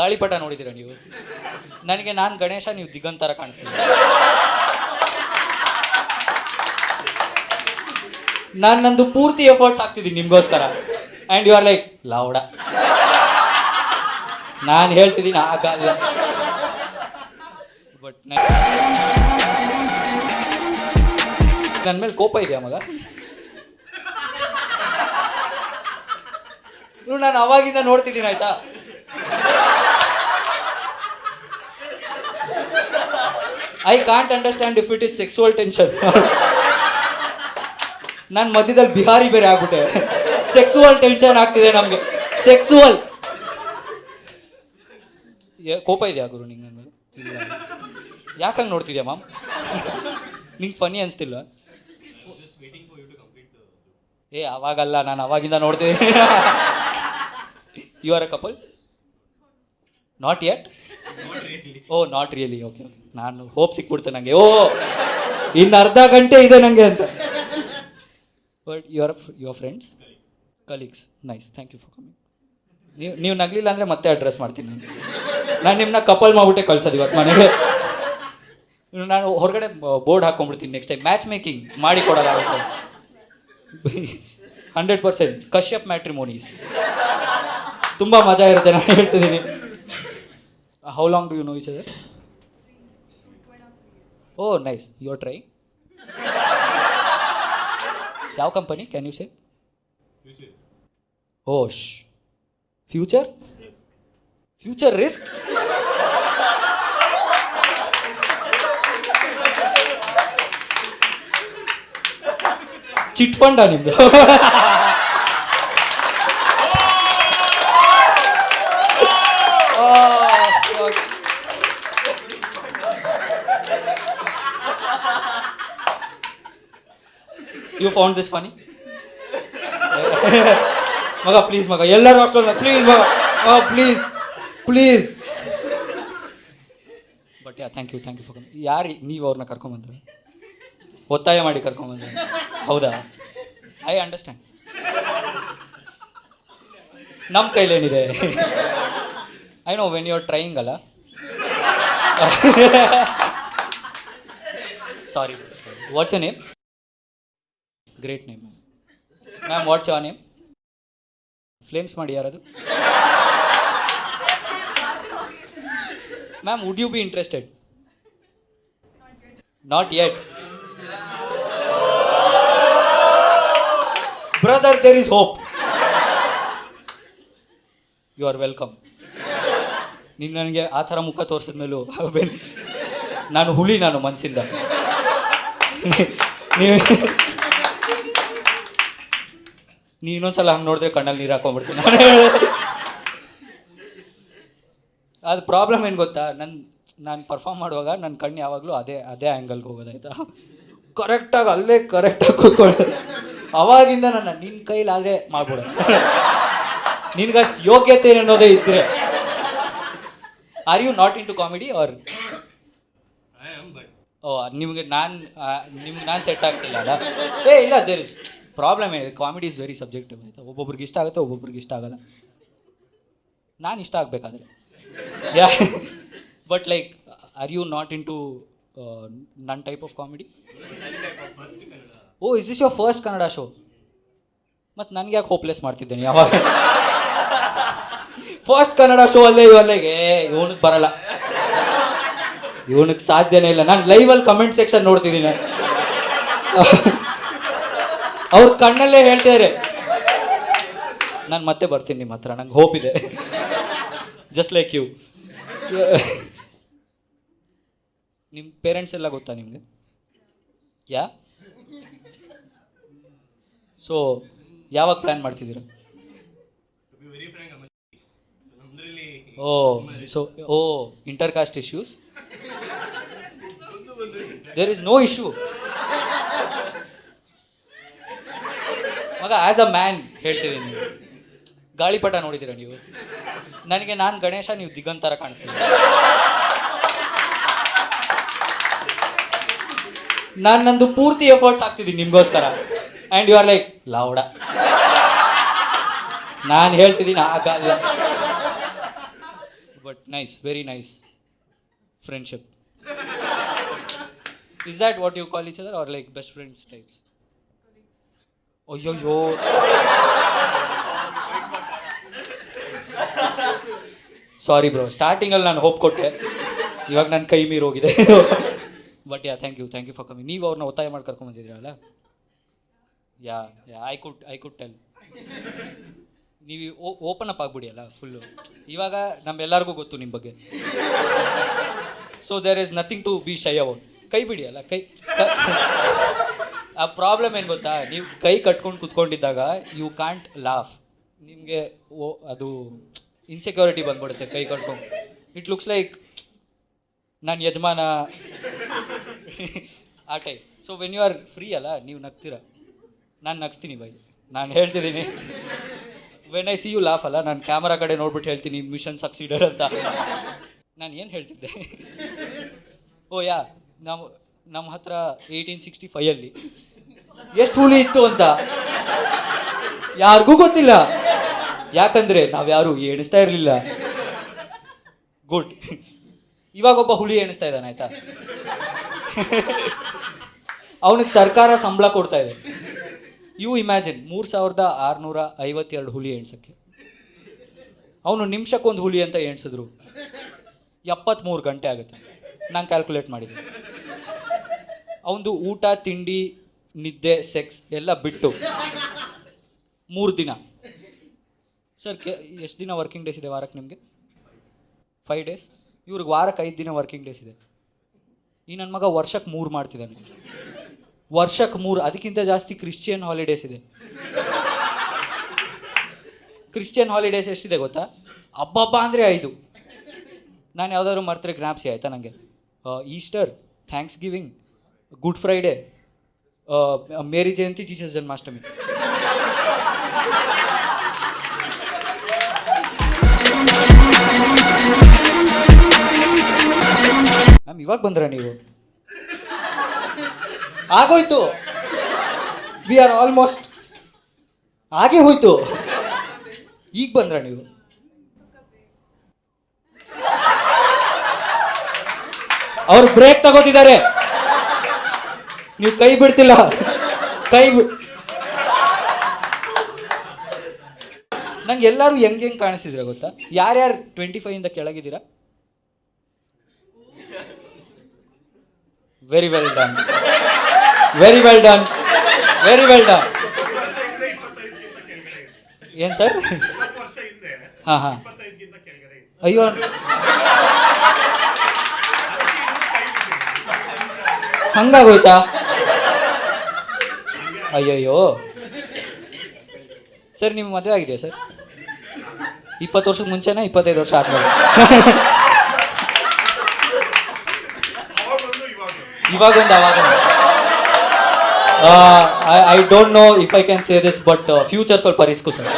ಗಾಳಿಪಟ ನೋಡಿದ್ದೀರಾ ನೀವು? ನನಗೆ ನಾನು ಗಣೇಶ, ನೀವು ದಿಗಂತರ ಕಾಣಿಸ್ತೀನಿ ನಾನು ನಂದು ಪೂರ್ತಿ ಎಫರ್ಟ್ಸ್ ಹಾಕ್ತಿದ್ದೀನಿ ನಿಮಗೋಸ್ಕರ. And you are like loud ನಾನು ಹೇಳ್ತಿದ್ದೀನಿ ಆಗಲ್ಲ ಬಟ್ ನನ್ನ ಮೇಲೆ ಕೋಪ ಇದೆಯಾ ಮಗ? ನಾನು ಅವಾಗಿಂದ ನೋಡ್ತಿದ್ದೀನಿ, ಆಯ್ತಾ? I can't understand if it is sexual tension ನಾನು ಮಧ್ಯದಲ್ಲಿ ಬಿಹಾರಿ ಬೇರೆ ಆಗ್ಬಿಟ್ಟೆ. ಸೆಕ್ಸುವಲ್ ಟೆನ್ಷನ್ ಆಗ್ತಿದೆ ನಮಗೆ. ಸೆಕ್ಸುವಲ್ ಕೋಪ ಇದೆಯಾ ಗುರು ನಿಂಗೆ ನನ್ನ ಮೇಲೆ? ಯಾಕಂಗೆ ನೋಡ್ತಿದ್ಯಾ ಮ್ಯಾಮ್ ನಿಂಗೆ ಫನಿ ಅನಿಸ್ತಿಲ್ಲ ಏ, ಅವಾಗಲ್ಲ, ನಾನು ಅವಾಗಿಂದ ನೋಡ್ತಿದ್ದೀನಿ you are a couple not yet oh not really okay ನಾನು ಹೋಪ್ ಸಿಕ್ಬಿಡ್ತೆ ನನಗೆ ಓ, ಇನ್ನು ಅರ್ಧ ಗಂಟೆ ಇದೆ ನನಗೆ ಅಂತ. But your your friends colleagues nice thank you for coming ನೀವು ನೀವು ನಗಲಿಲ್ಲ ಅಂದರೆ ಮತ್ತೆ ಅಡ್ರೆಸ್ ಮಾಡ್ತೀನಿ ನಾನು. ನಾನು ನಿಮ್ಮನ್ನ ಕಪಲ್ ಮಾಡ್ಬಿಟ್ಟೆ ಕಳ್ಸೋದು ಇವತ್ತು ಮನೆಗೆ. ನಾನು ಹೊರಗಡೆ ಬೋರ್ಡ್ ಹಾಕೊಂಡ್ಬಿಡ್ತೀನಿ ನೆಕ್ಸ್ಟ್ ಟೈಮ್ ಮ್ಯಾಚ್ ಮೇಕಿಂಗ್ ಮಾಡಿ ಕೊಡೋದಾಗುತ್ತೆ ಹಂಡ್ರೆಡ್ ಪರ್ಸೆಂಟ್ ಕಶ್ಯಪ್ ಮ್ಯಾಟ್ರಿಮೋನೀಸ್ ತುಂಬ ಮಜಾ ಇರುತ್ತೆ, ನಾನು ಹೇಳ್ತಿದ್ದೀನಿ. how long do you know each other oh nice you are try ಯಾವ company can you say ಓಶ್ future future risk chit ಫಂಡಾ ನಿಮ್ದು ಯು ಫೌಂಡ್ ದಿಸ್ ಫನಿ ಮಗ ಪ್ಲೀಸ್ ಮಗ. ಎಲ್ಲರೂ ಅಷ್ಟೊಂದು ಪ್ಲೀಸ್ ಮಗ. ಮಗ please please but yeah thank you thank you for ಯಾರು ನೀವು ಅವ್ರನ್ನ ಕರ್ಕೊಂಬಂದ್ರೆ? ಒತ್ತಾಯ ಮಾಡಿ ಕರ್ಕೊಂಬಂದ್ರೆ? ಹೌದಾ? ಐ ಅಂಡರ್ಸ್ಟ್ಯಾಂಡ್ ನಮ್ಮ ಕೈಲೇನಿದೆ? I know when you are trying ಅಲ್ಲ? Sorry what's a name great name ma'am what's your name flames ಮಾಡಿ ಯಾರದು? Ma'am would you be interested not yet brother there is hope you are welcome ನೀನು ನನಗೆ ಆ ಥರ ಮುಖ ತೋರಿಸಿದ ಮೇಲೂ ನಾನು ಹುಲಿ ನಾನು ಮನಸ್ಸಿಂದ ನೀವು ನೀ ಇನ್ನೊಂದ್ಸಲ ಹಂಗೆ ನೋಡಿದ್ರೆ ಕಣ್ಣಲ್ಲಿ ನೀರು ಹಾಕೊಂಡ್ಬಿಡ್ತೀನಿ. ನಾನು ಅದು ಪ್ರಾಬ್ಲಮ್ ಏನು ಗೊತ್ತಾ? ನನ್ನ ನಾನು ಪರ್ಫಾರ್ಮ್ ಮಾಡುವಾಗ ನನ್ನ ಕಣ್ಣು ಯಾವಾಗಲೂ ಅದೇ ಅದೇ ಆ್ಯಂಗಲ್ಗೆ ಹೋಗೋದಾಯ್ತಾ ಕರೆಕ್ಟಾಗಿ ಅಲ್ಲೇ ಕರೆಕ್ಟಾಗಿ ಕೂತ್ಕೊಳ್ಳೋದು. ಅವಾಗಿಂದ ನನ್ನ ನಿನ್ನ ಕೈಲಾದರೆ ಮಾಡ್ಬೋದು. ನಿನ್ಗಷ್ಟು ಯೋಗ್ಯತೆ ಅನ್ನೋದೇ ಇದ್ದರೆ are you not into comedy or oh ನಿಮಗೆ ನಾನು ನಿಮ್ಗೆ ನಾನು ಸೆಟ್ ಆಗ್ತಿಲ್ಲ ಅಲ್ಲ? ಏ ಇಲ್ಲ ದೇರ್ ಇಸ್ ಪ್ರಾಬ್ಲಮ್ ಇದೆ ಕಾಮಿಡಿ ಇಸ್ ವೆರಿ ಸಬ್ಜೆಕ್ಟಿವ್ ಆಯಿತಾ? ಒಬ್ಬೊಬ್ರಿಗೆ ಇಷ್ಟ ಆಗುತ್ತೆ, ಒಬ್ಬೊಬ್ರಿಗೆ ಇಷ್ಟ ಆಗಲ್ಲ. ನಾನು ಇಷ್ಟ ಆಗಬೇಕಾದ್ರೆ. Yeah but like are you not into ನನ್ type of comedy oh is this your first Kannada show ಮತ್ತು ನನಗೆ ಯಾಕೆ ಹೋಪ್ಲೆಸ್ ಮಾಡ್ತಿದ್ದೇನೆ ಯಾವಾಗ? ಫಸ್ಟ್ ಕನ್ನಡ ಶೋ ಅಲ್ಲೇ ಇವಲ್ಲಿಗೆ ಇವನಿಗೆ ಬರಲ್ಲ. ಇವನಿಗೆ ಸಾಧ್ಯನೇ ಇಲ್ಲ. ನಾನು ಲೈವಲ್ಲಿ ಕಮೆಂಟ್ ಸೆಕ್ಷನ್ ನೋಡ್ತಿದ್ದೀನಿ. ಅವ್ರ ಕಣ್ಣಲ್ಲೇ ಹೇಳ್ತಿದ್ದಾರೆ ನಾನು ಮತ್ತೆ ಬರ್ತೀನಿ ನಿಮ್ಮ ಹತ್ರ, ನಂಗೆ ಹೋಪ್ ಇದೆ. ಜಸ್ಟ್ ಲೈಕ್ ಯು ನಿಮ್ಮ ಪೇರೆಂಟ್ಸ್ ಎಲ್ಲ ಗೊತ್ತಾ ನಿಮಗೆ? ಯಾ? ಸೊ ಯಾವಾಗ ಪ್ಲ್ಯಾನ್ ಮಾಡ್ತಿದ್ದೀರಾ? ಓ so oh inter caste issues there is no issue ಮಗ ಆ್ಯಸ್ ಅ ಮ್ಯಾನ್ ಹೇಳ್ತಿದ್ದೀನಿ ಗಾಳಿಪಟ ನೋಡಿದ್ದೀರಾ ನೀವು? ನನಗೆ ನಾನು ಗಣೇಶ, ನೀವು ದಿಗಂತರ ಕಾಣಿಸ್ತೀನಿ ನಾನು ನಂದು ಪೂರ್ತಿ ಎಫರ್ಟ್ಸ್ ಹಾಕ್ತಿದ್ದೀನಿ ನಿಮಗೋಸ್ಕರ. And you are like loud ನಾನು ಹೇಳ್ತಿದ್ದೀನಿ ಆಗಲ್ಲ but nice very nice friendship is that what you call each other are like best friends types ಅಯ್ಯೋಯ್ಯೋ. ಸಾರಿ ಬ್ರೋ ಸ್ಟಾರ್ಟಿಂಗಲ್ಲಿ ನಾನು ಹೋಪ್ ಕೊಟ್ಟೆ. ಇವಾಗ ನನ್ನ ಕೈ ಮೀರಿ ಹೋಗಿದೆ but yeah thank you thank you for coming ನೀವು ಅವ್ರನ್ನ ಒತ್ತಾಯ ಮಾಡಿ ಕರ್ಕೊಂಬಂದಿದ್ದೀರಲ್ಲ yeah yeah I could I could tell ನೀವು ಓಪನ್ ಅಪ್ ಆಗಿಬಿಡಿ ಅಲ್ಲ ಫುಲ್ಲು ಇವಾಗ ನಮ್ಮೆಲ್ಲರಿಗೂ ಗೊತ್ತು ನಿಮ್ಮ ಬಗ್ಗೆ. So there is nothing to be shy about ಕೈ ಬಿಡಿ ಅಲ್ಲ, ಕೈ, ಕ- ಆ ಪ್ರಾಬ್ಲಮ್ ಏನು ಗೊತ್ತಾ? ನೀವು ಕೈ ಕಟ್ಕೊಂಡು ಕುತ್ಕೊಂಡಿದ್ದಾಗ ಯು ಕಾಂಟ್ ಲಾಫ್ ನಿಮಗೆ ಓ, ಅದು ಇನ್ಸೆಕ್ಯೂರಿಟಿ ಬಂದ್ಬಿಡುತ್ತೆ ಕೈ ಕಟ್ಕೊಂಡು. ಇಟ್ ಲುಕ್ಸ್ ಲೈಕ್ ನಾನು ಯಜಮಾನ. ಆ type so when you are free ಅಲ್ಲ, ನೀವು ನಗ್ತೀರ. ನಾನು ನಗ್ಸ್ತೀನಿ ಬೈ. ನಾನು ಹೇಳ್ತಿದ್ದೀನಿ. When I see you laugh ಅಲ್ಲ, ನಾನು ಕ್ಯಾಮರಾ ಕಡೆ ನೋಡ್ಬಿಟ್ಟು ಹೇಳ್ತೀನಿ ಮಿಷನ್ ಸಕ್ಸೀಡರ್ ಅಂತ. ನಾನು ಏನು ಹೇಳ್ತಿದ್ದೆ? ಓ, ಯಾ. ನಮ್ಮ ನಮ್ಮ ಹತ್ರ ಏಯ್ಟೀನ್ ಸಿಕ್ಸ್ಟಿ ಫೈಯಲ್ಲಿ ಎಷ್ಟು ಹುಲಿ ಇತ್ತು ಅಂತ? ಯಾರಿಗೂ ಗೊತ್ತಿಲ್ಲ. ಯಾಕಂದ್ರೆ ನಾವ್ಯಾರು ಎಣಿಸ್ತಾ ಇರಲಿಲ್ಲ. ಗುಡ್ ಇವಾಗ ಒಬ್ಬ ಹುಲಿ ಎಣಿಸ್ತಾ ಇದ್ದಾನೆ, ಆಯ್ತಾ? ಅವನಿಗೆ ಸರ್ಕಾರ ಸಂಬಳ ಕೊಡ್ತಾ ಇದೆ. ಯು ಇಮ್ಯಾಜಿನ್ ಮೂರು ಸಾವಿರದ ಆರುನೂರ ಐವತ್ತೆರಡು ಹುಲಿ ಎಣಿಸಕ್ಕೆ. ಅವನು ನಿಮಿಷಕ್ಕೊಂದು ಹುಲಿ ಅಂತ ಎಣ್ಸಿದ್ರು. ಎಪ್ಪತ್ತ್ಮೂರು ಗಂಟೆ ಆಗುತ್ತೆ. ನಾನು ಕ್ಯಾಲ್ಕುಲೇಟ್ ಮಾಡಿದ್ದೀನಿ ಅವನದು ಊಟ, ತಿಂಡಿ ನಿದ್ದೆ ಸೆಕ್ಸ್ ಎಲ್ಲ ಬಿಟ್ಟು ಮೂರು ದಿನ. ಸರ್ ಕೆ, ಎಷ್ಟು ದಿನ ವರ್ಕಿಂಗ್ ಡೇಸ್ ಇದೆ ವಾರಕ್ಕೆ ನಿಮಗೆ? ಫೈವ್ ಡೇಸ್ ಇವ್ರಿಗೆ ವಾರಕ್ಕೆ ಐದು ದಿನ ವರ್ಕಿಂಗ್ ಡೇಸ್ ಇದೆ. ಈ ನನ್ನ ಮಗ ವರ್ಷಕ್ಕೆ ಮೂರು ಮಾಡ್ತಿದ್ದಾನೆ. ವರ್ಷಕ್ಕೆ ಮೂರು, ಅದಕ್ಕಿಂತ ಜಾಸ್ತಿ ಕ್ರಿಶ್ಚಿಯನ್ ಹಾಲಿಡೇಸ್ ಇದೆ. ಕ್ರಿಶ್ಚಿಯನ್ ಹಾಲಿಡೇಸ್ ಎಷ್ಟಿದೆ ಗೊತ್ತಾ? ಹಬ್ಬ ಅಂದರೆ ಐದು. ನಾನು ಯಾವುದಾದ್ರು ಮರ್ತರೆ ಜ್ಞಾಪಿಸಿ ಆಯಿತಾ ನನಗೆ Easter thanksgiving Good Friday Mary ಜಯಂತಿ ಜೀಸಸ್ ಜನ್ಮಾಷ್ಟಮಿ ಮ್ಯಾಮ್ ಇವಾಗ ಬಂದ್ರ ನೀವು ಆಗೋಯ್ತು ವಿ ಆರ್ ಆಲ್ಮೋಸ್ಟ್ ಹಾಗೆ ಹೋಯ್ತು ಈಗ ಬಂದ್ರ ನೀವು ಅವ್ರು ಬ್ರೇಕ್ ತಗೋತಿದ್ದಾರೆ ನೀವು ಕೈ ಬಿಡ್ತಿಲ್ಲ. ಕೈ ಬಿ ನಂಗೆ ಎಲ್ಲರೂ ಹೆಂಗ್ ಹೆಂಗೆ ಕಾಣಿಸಿದ್ರೆ ಗೊತ್ತಾ? ಯಾರ್ಯಾರು ಟ್ವೆಂಟಿ ಫೈವ್ ಇಂದ ಕೆಳಗಿದ್ದೀರಾ? Very well done very well done very well done ಏನು ಸರ್? ಹಾಂ, ಹಾ. ಅಯ್ಯೋ. ಹಂಗಾಗೋಯ್ತಾ? ಅಯ್ಯಯ್ಯೋ. ಸರ್, ನಿಮ್ಮ ಮದುವೆ ಆಗಿದೆಯಾ ಸರ್? ಇಪ್ಪತ್ತು ವರ್ಷಕ್ಕೆ ಮುಂಚೆನಾ ಇಪ್ಪತ್ತೈದು ವರ್ಷ ಆದ್ಮೇಲೆ? ಇವಾಗ ಇವಾಗೊಂದು. ಅವಾಗ I don't know if I can say this but future ಸ್ವಲ್ಪ ರಿಸ್ಕು ಸರ್.